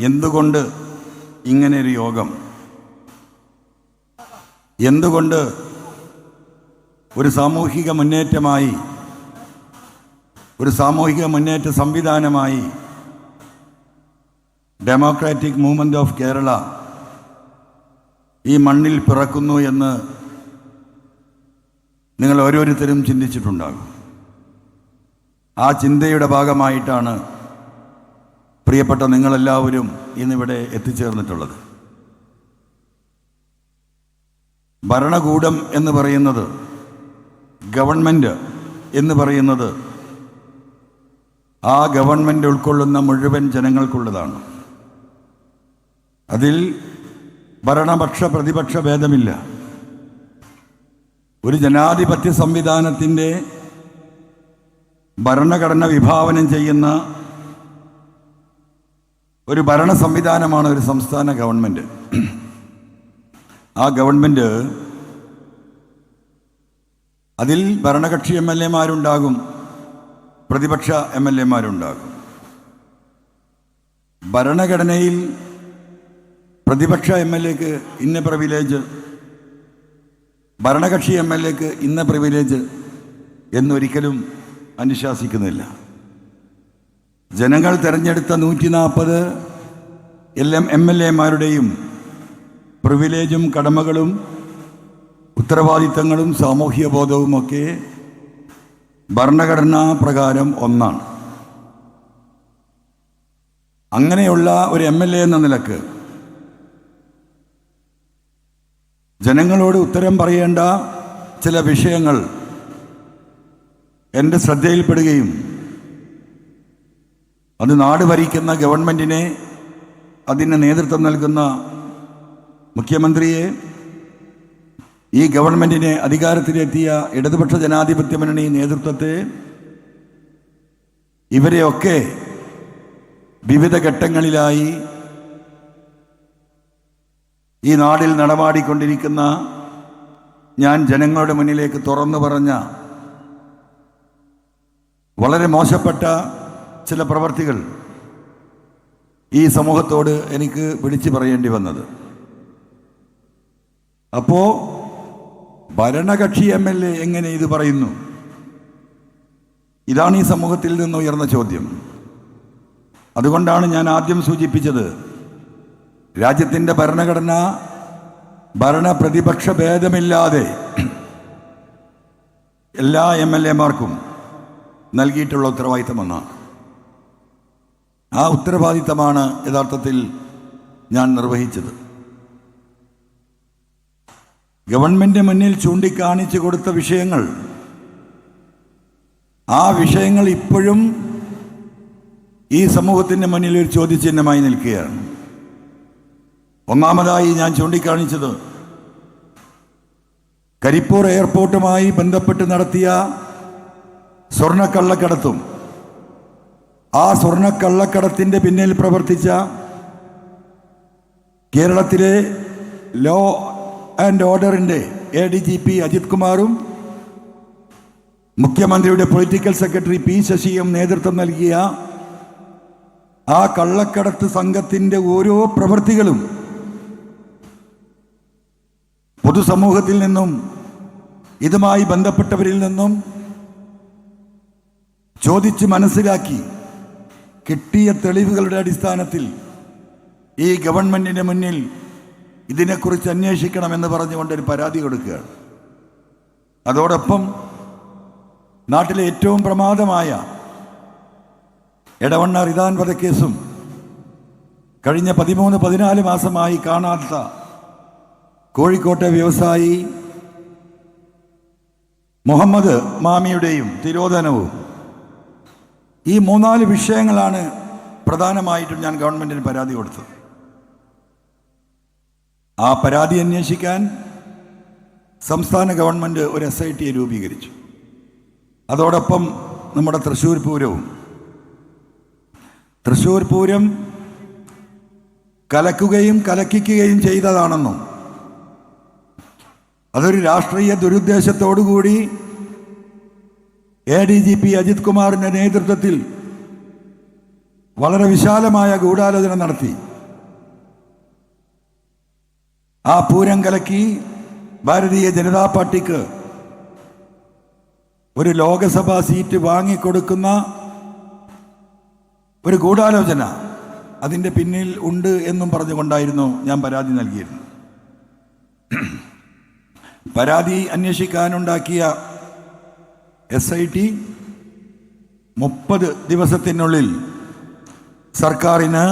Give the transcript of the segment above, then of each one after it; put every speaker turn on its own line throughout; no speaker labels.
എന്തുകൊണ്ട് ഇങ്ങനെയൊരു യോഗം? എന്തുകൊണ്ട് ഒരു സാമൂഹിക മുന്നേറ്റമായി ഒരു സാമൂഹിക മുന്നേറ്റ സംവിധാനമായി ഡെമോക്രാറ്റിക് മൂവ്മെന്റ് ഓഫ് കേരള ഈ മണ്ണിൽ പിറക്കുന്നു എന്ന് നിങ്ങൾ ഓരോരുത്തരും ചിന്തിച്ചിട്ടുണ്ടാകും. ആ ചിന്തയുടെ ഭാഗമായിട്ടാണ് പ്രിയപ്പെട്ട നിങ്ങളെല്ലാവരും ഇന്നിവിടെ എത്തിച്ചേർന്നിട്ടുള്ളത്. ഭരണകൂടം എന്ന് പറയുന്നത് ഗവൺമെന്റ് എന്ന് പറയുന്നത് ആ ഗവൺമെന്റ് ഉൾക്കൊള്ളുന്ന മുഴുവൻ ജനങ്ങൾക്കുള്ളതാണ്. അതിൽ ഭരണപക്ഷ പ്രതിപക്ഷ ഭേദമില്ല. ഒരു ജനാധിപത്യ സംവിധാനത്തിന്റെ ഭരണഘടന വിഭാവനം ചെയ്യുന്ന ഒരു ഭരണ സംവിധാനമാണ് ഒരു സംസ്ഥാന ഗവൺമെന്റ് ആ ഗവൺമെന്റ് അതിൽ ഭരണകക്ഷി എം എൽ എമാരുണ്ടാകും പ്രതിപക്ഷ എം എൽ എമാരുണ്ടാകും. ഭരണഘടനയിൽ പ്രതിപക്ഷ എം എൽ എക്ക് ഇന്ന പ്രിവിലേജ് ഭരണകക്ഷി എം എൽ എക്ക് ഇന്ന പ്രിവിലേജ് എന്നൊരിക്കലും അനുശാസിക്കുന്നില്ല ജനങ്ങൾ തിരഞ്ഞെടുത്ത നൂറ്റി നാൽപ്പത് എൽ എം എം എൽ എമാരുടെയും പ്രിവിലേജും കടമകളും ഉത്തരവാദിത്തങ്ങളും സാമൂഹ്യ ബോധവുമൊക്കെ ഭരണഘടനാ പ്രകാരം ഒന്നാണ്. അങ്ങനെയുള്ള ഒരു എം എൽ എ എന്ന നിലയ്ക്ക് ജനങ്ങളോട് ഉത്തരം പറയേണ്ട ചില വിഷയങ്ങൾ എന്റെ ശ്രദ്ധയിൽപ്പെടുകയും അത് നാട് ഭരിക്കുന്ന ഗവൺമെന്റിനെ അതിന് നേതൃത്വം നൽകുന്ന മുഖ്യമന്ത്രിയെ ഈ ഗവൺമെന്റിനെ അധികാരത്തിലെത്തിയ ഇടതുപക്ഷ ജനാധിപത്യ മുന്നണി നേതൃത്വത്തെ ഇവരെയൊക്കെ വിവിധ ഘട്ടങ്ങളിലായി ഈ നാടിൽ നടമാടിക്കൊണ്ടിരിക്കുന്ന ഞാൻ ജനങ്ങളുടെ മുന്നിലേക്ക് തുറന്നു പറഞ്ഞ വളരെ മോശപ്പെട്ട ചില പ്രവർത്തികൾ ഈ സമൂഹത്തോട് എനിക്ക് വിളിച്ചു പറയേണ്ടി വന്നത്. അപ്പോ ഭരണകക്ഷി എം എൽ എ എങ്ങനെ ഇത് പറയുന്നു? ഇതാണ് ഈ സമൂഹത്തിൽ നിന്ന് ഉയർന്ന ചോദ്യം. അതുകൊണ്ടാണ് ഞാൻ ആദ്യം സൂചിപ്പിച്ചത് രാജ്യത്തിന്റെ ഭരണഘടന ഭരണ പ്രതിപക്ഷ ഭേദമില്ലാതെ എല്ലാ എം എൽ എമാർക്കും നൽകിയിട്ടുള്ള ഉത്തരവാദിത്തമെന്നാണ് ആ ഉത്തരവാദിത്തമാണ് യഥാർത്ഥത്തിൽ ഞാൻ നിർവഹിച്ചത്. ഗവൺമെന്റ് മുന്നിൽ ചൂണ്ടിക്കാണിച്ചു കൊടുത്ത വിഷയങ്ങൾ ആ വിഷയങ്ങൾ ഇപ്പോഴും ഈ സമൂഹത്തിന്റെ മുന്നിൽ ഒരു ചോദ്യചിഹ്നമായി നിൽക്കുകയാണ്. ഒന്നാമതായി ഞാൻ ചൂണ്ടിക്കാണിച്ചത് കരിപ്പൂർ എയർപോർട്ടുമായി ബന്ധപ്പെട്ട് നടത്തിയ സ്വർണക്കള്ളക്കടത്തും ആ സ്വർണക്കള്ളക്കടത്തിന്റെ പിന്നിൽ പ്രവർത്തിച്ച കേരളത്തിലെ ലോ ആൻഡ് ഓർഡറിന്റെ A D G P Ajith കുമാറും മുഖ്യമന്ത്രിയുടെ പൊളിറ്റിക്കൽ സെക്രട്ടറി പി ശശിയും നേതൃത്വം നൽകിയ ആ കള്ളക്കടത്ത് സംഘത്തിന്റെ ഓരോ പ്രവൃത്തികളും പൊതുസമൂഹത്തിൽ നിന്നും ഇതുമായി ബന്ധപ്പെട്ടവരിൽ നിന്നും ചോദിച്ച് മനസ്സിലാക്കി കിട്ടിയ തെളിവുകളുടെ അടിസ്ഥാനത്തിൽ ഈ ഗവൺമെന്റിന്റെ മുന്നിൽ ഇതിനെക്കുറിച്ച് അന്വേഷിക്കണമെന്ന് പറഞ്ഞുകൊണ്ട് ഒരു പരാതി കൊടുക്കുകയാണ്. അതോടൊപ്പം നാട്ടിലെ ഏറ്റവും പ്രമാദമായ എടവണ്ണ റിദാൻ വധക്കേസും കഴിഞ്ഞ പതിമൂന്ന് പതിനാല് മാസമായി കാണാത്ത കോഴിക്കോട്ടെ വ്യവസായി മുഹമ്മദ് മാമിയുടെയും തിരോധനവും ഈ മൂന്നാൽ വിഷയങ്ങളാണ് പ്രധാനമായിട്ടും ഞാൻ ഗവൺമെന്റിന് പരാതി കൊടുത്തത്. ആ പരാതി അന്വേഷിക്കാൻ സംസ്ഥാന ഗവൺമെന്റ് ഒരു എസ് ഐ ടിയെ രൂപീകരിച്ചു. അതോടൊപ്പം നമ്മുടെ തൃശ്ശൂർ പൂരവും. തൃശ്ശൂർ പൂരം കലക്കുകയും കലക്കിക്കുകയും ചെയ്തതാണെന്നും അതൊരു രാഷ്ട്രീയ ദുരുദ്ദേശത്തോടുകൂടി A D G P Ajith കുമാറിന്റെ നേതൃത്വത്തിൽ വളരെ വിശാലമായ ഗൂഢാലോചന നടത്തി. ആ പൂരം കലക്കി ഭാരതീയ ജനതാ പാർട്ടിക്ക് ഒരു ലോകസഭാ സീറ്റ് വാങ്ങിക്കൊടുക്കുന്ന ഒരു ഗൂഢാലോചന അതിന്റെ പിന്നിൽ ഉണ്ട് എന്നും പറഞ്ഞുകൊണ്ടായിരുന്നു ഞാൻ പരാതി നൽകിയിരുന്നത്. പരാതി അന്വേഷിക്കാനുണ്ടാക്കിയ എസ് ഐ ടി മുപ്പത് ദിവസത്തിനുള്ളിൽ സർക്കാരിന്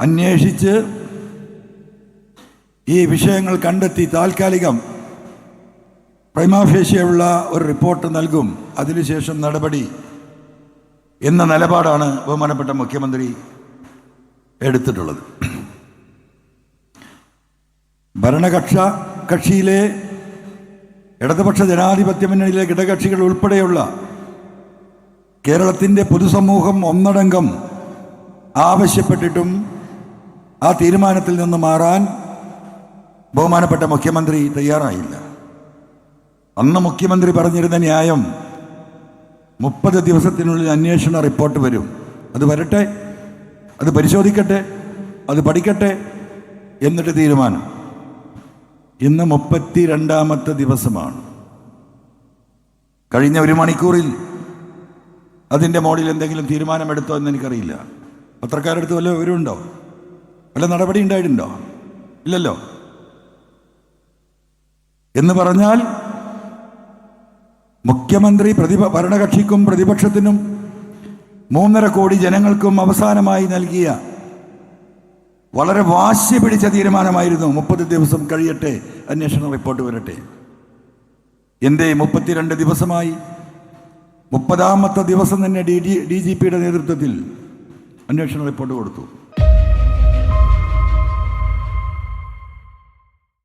അന്വേഷിച്ച് ഈ വിഷയങ്ങൾ കണ്ടെത്തി താൽക്കാലികം പ്രൈമാഫേഷ്യയുള്ള ഒരു റിപ്പോർട്ട് നൽകും. അതിനുശേഷം നടപടി എന്ന നിലപാടാണ് ബഹുമാനപ്പെട്ട മുഖ്യമന്ത്രി എടുത്തിട്ടുള്ളത്. ഭരണകക്ഷ കക്ഷിയിലെ ഇടതുപക്ഷ ജനാധിപത്യ മുന്നണിയിലെ ഘടകകക്ഷികൾ ഉൾപ്പെടെയുള്ള കേരളത്തിന്റെ പൊതുസമൂഹം ഒന്നടങ്കം ആവശ്യപ്പെട്ടിട്ടും ആ തീരുമാനത്തിൽ നിന്ന് മാറാൻ ബഹുമാനപ്പെട്ട മുഖ്യമന്ത്രി തയ്യാറായില്ല. അന്ന് മുഖ്യമന്ത്രി പറഞ്ഞിരുന്ന ന്യായം മുപ്പത് ദിവസത്തിനുള്ളിൽ അന്വേഷണ റിപ്പോർട്ട് വരും. അത് വരട്ടെ അത് പരിശോധിക്കട്ടെ അത് പഠിക്കട്ടെ എന്നിട്ട് തീരുമാനം. ഇന്ന് മുപ്പത്തി രണ്ടാമത്തെ ദിവസമാണ്. കഴിഞ്ഞ ഒരു മണിക്കൂറിൽ അതിന്റെ മോഡിൽ എന്തെങ്കിലും തീരുമാനമെടുത്തോ എന്ന് എനിക്കറിയില്ല. പത്രക്കാരടുത്ത് വല്ല വിവരമുണ്ടോ? വല്ല നടപടി ഉണ്ടായിട്ടുണ്ടോ? ഇല്ലല്ലോ. എന്ന് പറഞ്ഞാൽ മുഖ്യമന്ത്രി പ്രതിപ ഭരണകക്ഷിക്കും പ്രതിപക്ഷത്തിനും മൂന്നര കോടി ജനങ്ങൾക്കും അവസാനമായി നൽകിയ വളരെ വാശി പിടിച്ച തീരുമാനമായിരുന്നു. മുപ്പത് ദിവസം കഴിയട്ടെ അന്വേഷണ റിപ്പോർട്ട് വരട്ടെ. എന്റെ മുപ്പത്തിരണ്ട് ദിവസമായി? മുപ്പതാമത്തെ ദിവസം തന്നെ ഡി ഡി ജി പിയുടെ നേതൃത്വത്തിൽ അന്വേഷണ റിപ്പോർട്ട് കൊടുത്തു.